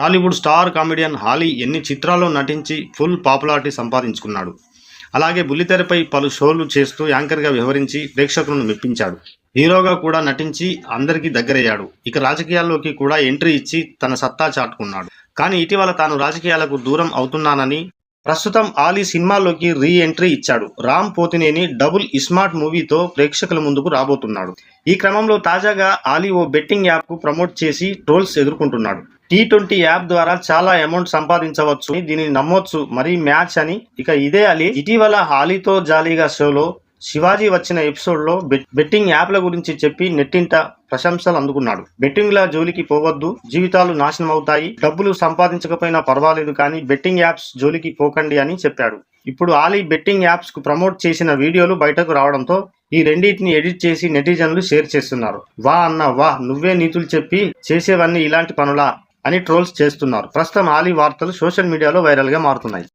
Tollywood star comedian holly ఎన్ని చిత్రాల్లో నటించి ఫుల్ పాపులారిటీ సంపాదించుకున్నాడు? అలాగే బుల్లితెరపై పలు షోలు చేస్తూ యాంకర్గా వ్యవహరించి ప్రేక్షకులను మెప్పించాడు. హీరోగా కూడా నటించి అందరికీ దగ్గరయ్యాడు. ఇక రాజకీయాల్లోకి కూడా ఎంట్రీ ఇచ్చి తన సత్తా చాటుకున్నాడు. కానీ ఇటీవల తాను రాజకీయాలకు దూరం అవుతున్నానని ప్రస్తుతం ఆలీ సినిమాల్లోకి రీ ఎంట్రీ ఇచ్చాడు. రామ్ పోతినేని డబుల్ ఇస్మార్ట్ మూవీతో ప్రేక్షకుల ముందుకు రాబోతున్నాడు. ఈ క్రమంలో తాజాగా ఆలీ ఓ బెట్టింగ్ యాప్కు ప్రమోట్ చేసి ట్రోల్స్ ఎదుర్కొంటున్నాడు. టీ ట్వంటీ యాప్ ద్వారా చాలా అమౌంట్ సంపాదించవచ్చు. దీనిని నమ్మొచ్చు. మరీ మ్యాచ్ అని. ఇక ఇదే అలీ. ఇటీవల హాలీతో జాలీగా షోలో శివాజీ వచ్చిన ఎపిసోడ్లో బెట్టింగ్ యాప్ల గురించి చెప్పి నెట్టింట ప్రశంసలు అందుకున్నాడు. బెట్టింగ్ల జోలికి పోవద్దు జీవితాలు నాశనం అవుతాయి డబ్బులు సంపాదించకపోయినా పర్వాలేదు కానీ బెట్టింగ్ యాప్స్ జోలికి పోకండి అని చెప్పాడు. ఇప్పుడు ఆలీ బెట్టింగ్ యాప్స్కు ప్రమోట్ చేసిన వీడియోలు బయటకు రావడంతో ఈ రెండింటిని ఎడిట్ చేసి నెటిజన్లు షేర్ చేస్తున్నారు. వా అన్న వా నువ్వే నీతులు చెప్పి చేసేవన్నీ ఇలాంటి పనులా అని ట్రోల్స్ చేస్తున్నారు. ప్రస్తుతం ఆలీ వార్తలు సోషల్ మీడియాలో వైరల్గా మారుతున్నాయి.